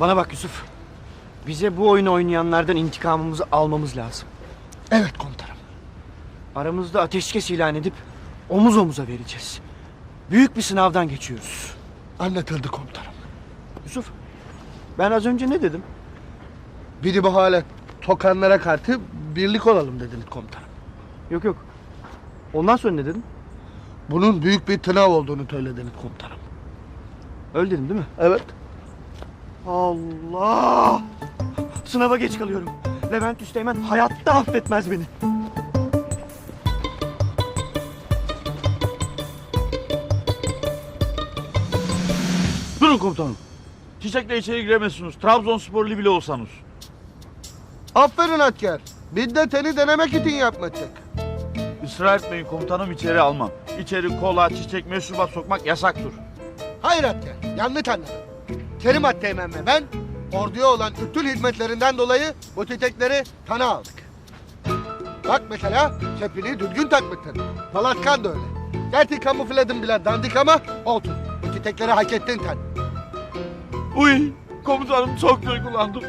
Bana bak Yusuf. Bize bu oyunu oynayanlardan intikamımızı almamız lazım. Evet komutanım. Aramızda ateşkes ilan edip omuz omuza vereceğiz. Büyük bir sınavdan geçiyoruz. Anlatıldı komutanım. Yusuf, ben az önce ne dedim? Biri bu hale tokanlara karşı birlik olalım dediniz komutanım. Yok yok. Ondan sonra ne dedim? Bunun büyük bir tınav olduğunu söylediniz komutanım. Öyle dedim değil mi? Evet. Allah! Sınava geç kalıyorum. Levent Üsteğmen hayatta affetmez beni. Durun komutanım. Çiçekle içeri giremezsiniz. Trabzonsporlu bile olsanız. Aferin asker. Biz de seni denemek için yapmadık. Israr etmeyin komutanım içeri almam. İçeri kola, çiçek, meşrubat sokmak yasaktır. Hayır asker. Yanlış anladın. Kerim Atteğmen ve ben orduya olan üstün hizmetlerinden dolayı bu çiçekleri sana aldık. Bak mesela çepini düzgün takmışsın. Palatkan da öyle. Gerçi kamufladın bile dandik ama olsun. Bu çiçekleri hak ettin sen. Uy komutanım çok duygulandım.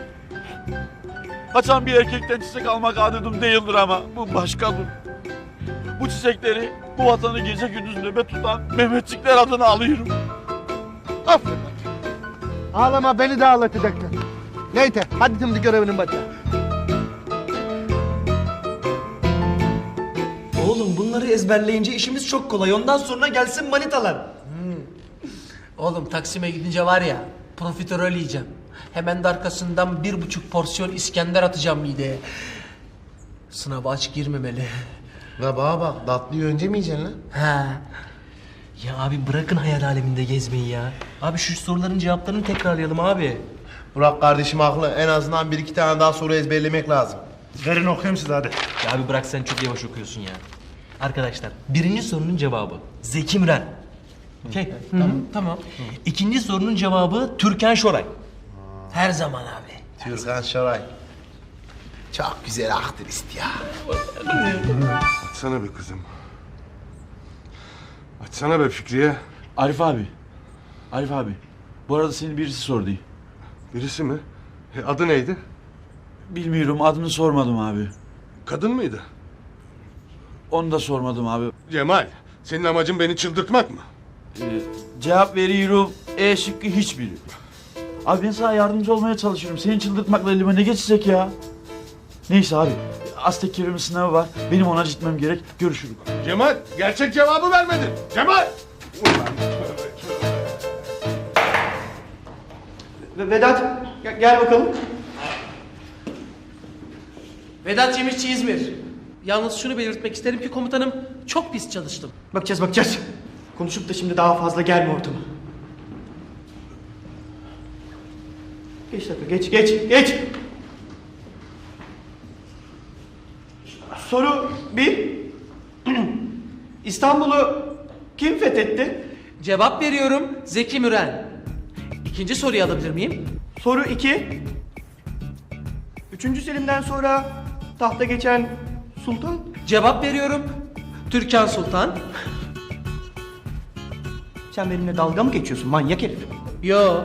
Haçan bir erkekten çiçek almak adetim değildir ama bu başkadır. Bu çiçekleri bu vatanı gece gündüz nöbet tutan Mehmetçikler adına alıyorum. Aferin. Ağlama beni de ağlatacaktın. Neyse hadi şimdi görevinin başına. Oğlum bunları ezberleyince işimiz çok kolay. Ondan sonra gelsin manitalar. Oğlum Taksim'e gidince var ya profiterol yiyeceğim. Hemen de arkasından bir buçuk porsiyon İskender atacağım mideye. Sınava aç girmemeli. La bana bak tatlıyı önce mi yiyeceksin lan? Ha. Ya abi bırakın hayal aleminde gezmeyi ya. Abi şu soruların cevaplarını tekrarlayalım abi. Burak kardeşim haklı. En azından bir iki tane daha soru ezberlemek lazım. Verin okuyayım size hadi. Ya abi bırak sen çok yavaş okuyorsun ya. Arkadaşlar birinci sorunun cevabı Zeki Müren. Okey. Tamam. tamam. İkinci sorunun cevabı Türkan Şoray. Her zaman abi. Türkan Şoray. Çok güzel aktrist ya. Açsana be kızım. Açsana be Fikriye. Arif abi. Arif abi. Bu arada seni birisi sordu. Birisi mi? E, adı neydi? Bilmiyorum adını sormadım abi. Kadın mıydı? Onu da sormadım abi. Cemal, senin amacın beni çıldırtmak mı? Ee, cevap veriyorum. E şıkkı hiçbiri. Abi ben sana yardımcı olmaya çalışıyorum. Seni çıldırtmakla elime ne geçecek ya? Neyse abi. Aztek Kerim'in sınavı var. Benim ona gitmem gerek. Görüşürüz. Cemal, gerçek cevabı vermedin. Cemal! Ve Vedat gel, gel bakalım. Vedat Cemişçi İzmir. Yalnız şunu belirtmek isterim ki komutanım çok pis çalıştım. Bakacağız bakacağız. Konuşup da şimdi daha fazla gelme ortama. Geç dakika geç geç geç. Soru bir. İstanbul'u kim fethetti? Cevap veriyorum Zeki Müren. İkinci soruyu alabilir miyim? Soru 2. Üçüncü Selim'den sonra tahta geçen sultan. Cevap veriyorum Türkan Sultan. Sen benimle dalga mı geçiyorsun manyak herif? Yo,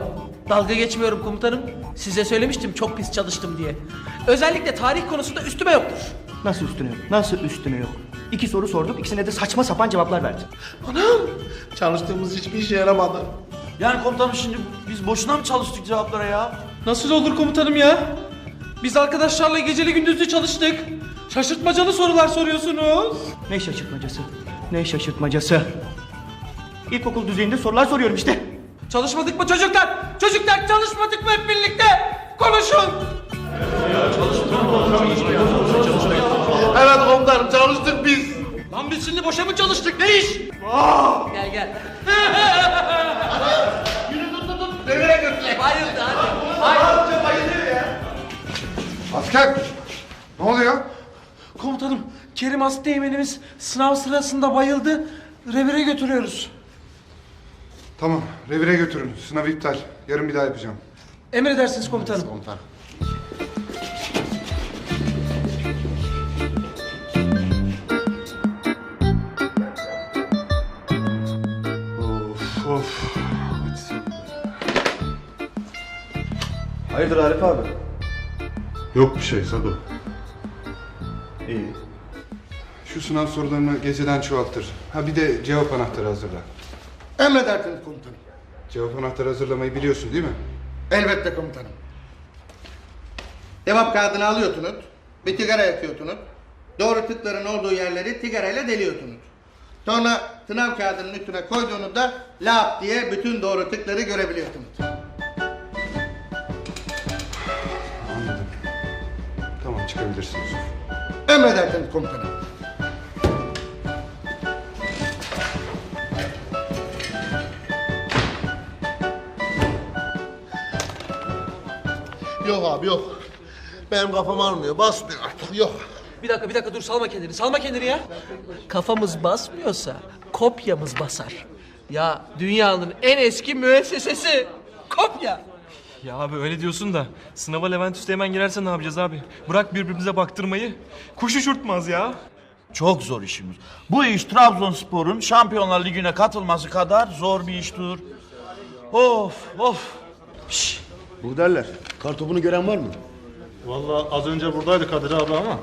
dalga geçmiyorum komutanım. Size söylemiştim çok pis çalıştım diye. Özellikle tarih konusunda üstüme yoktur. Nasıl üstüne yok? Nasıl üstüne yok? İki soru sorduk, ikisine de saçma sapan cevaplar verdin. Çalıştığımız hiçbir işe yaramadı. Yani komutanım şimdi biz boşuna mı çalıştık cevaplara ya? Nasıl olur komutanım ya? Biz arkadaşlarla geceli gündüzlü çalıştık. Şaşırtmacalı sorular soruyorsunuz. Ne şaşırtmacası? Ne şaşırtmacası? İlkokul düzeyinde sorular soruyorum işte. Çalışmadık mı çocuklar? Çocuklar çalışmadık mı hep birlikte? Konuşun. Evet komutanım çalıştık biz. Lan biz şimdi boşa mı çalıştık? Ne iş? Gel gel. Kerim Asteğmenimiz sınav sırasında bayıldı. Revire götürüyoruz. Tamam, revire götürün. Sınav iptal. Yarın bir daha yapacağım. Emredersiniz komutanım. Komutanım. Of of. Hayırdır Arif abi? Yok bir şey Sado. İyi. Şu sınav sorularını geceden çoğaltır. Ha bir de cevap anahtarı hazırla. Emredersiniz komutanım. Cevap anahtarı hazırlamayı biliyorsun değil mi? Elbette komutanım. Cevap kağıdını alıyorsunuz. Bir sigara yakıyorsunuz. Doğru tıkların olduğu yerleri sigarayla deliyorsunuz. Sonra sınav kağıdının üstüne koyduğunuzda lap diye bütün doğru tıkları görebiliyorsunuz. Anladım. Tamam çıkabilirsin Yusuf. Emredersiniz komutanım. Yok abi yok. Benim kafam almıyor. Basmıyor artık. Yok. Bir dakika bir dakika dur salma kendini salma kendini ya. Kafamız basmıyorsa kopyamız basar. Ya dünyanın en eski müessesesi kopya. Ya abi öyle diyorsun da sınava Levent Üste hemen girerse ne yapacağız abi? Bırak birbirimize baktırmayı. Kuş uçurtmaz ya. Çok zor işimiz. Bu iş Trabzonspor'un Şampiyonlar Ligi'ne katılması kadar zor bir iştir. Of of. Bu derler. Kartopunu gören var mı? Vallahi az önce buradaydı Kadir abi ama.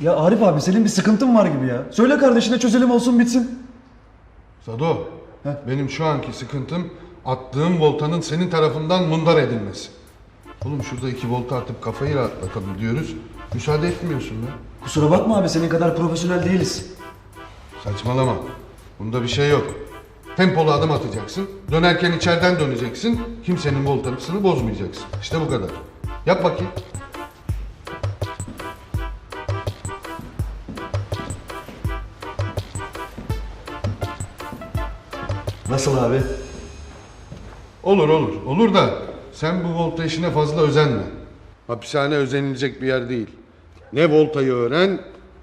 Ya Arif abi senin bir sıkıntın var gibi ya. Söyle kardeşine çözelim olsun bitsin. Sado, benim şu anki sıkıntım attığım voltanın senin tarafından mundar edilmesi. Oğlum şurada iki volta atıp kafayı rahatlatalım diyoruz. Müsaade etmiyorsun lan. Kusura bakma abi senin kadar profesyonel değiliz. Saçmalama. Bunda bir şey yok. Tempolu adım atacaksın. Dönerken içeriden döneceksin. Kimsenin voltasını bozmayacaksın. İşte bu kadar. Yap bakayım. Nasıl abi? Olur olur. Olur da sen bu volta işine fazla özenme. Hapishane özenilecek bir yer değil. Ne voltayı öğren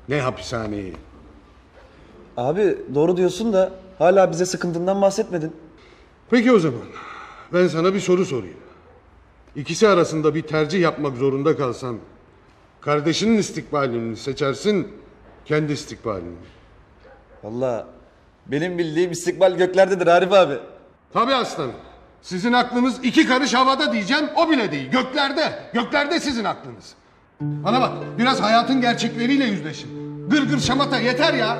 ne hapishaneyi. Abi doğru diyorsun da hala bize sıkıntından bahsetmedin. Peki o zaman ben sana bir soru sorayım. İkisi arasında bir tercih yapmak zorunda kalsan kardeşinin istikbalini mi seçersin kendi istikbalini. mi? Benim bildiğim istikbal göklerdedir Arif abi. Tabii aslanım. Sizin aklınız iki karış havada diyeceğim o bile değil. Göklerde. Göklerde sizin aklınız. Bana bak biraz hayatın gerçekleriyle yüzleşin. Gır gır şamata yeter ya.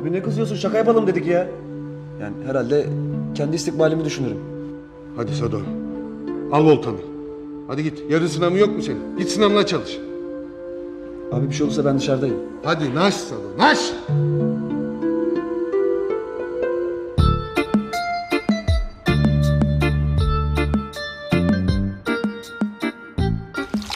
Abi ne kızıyorsun şaka yapalım dedik ya. Yani herhalde kendi istikbalimi düşünürüm. Hadi Sado. Al voltanı. Hadi git. Yarın sınavı yok mu senin? Git sınavına çalış. Abi bir şey olursa ben dışarıdayım. Hadi naş Sado naş.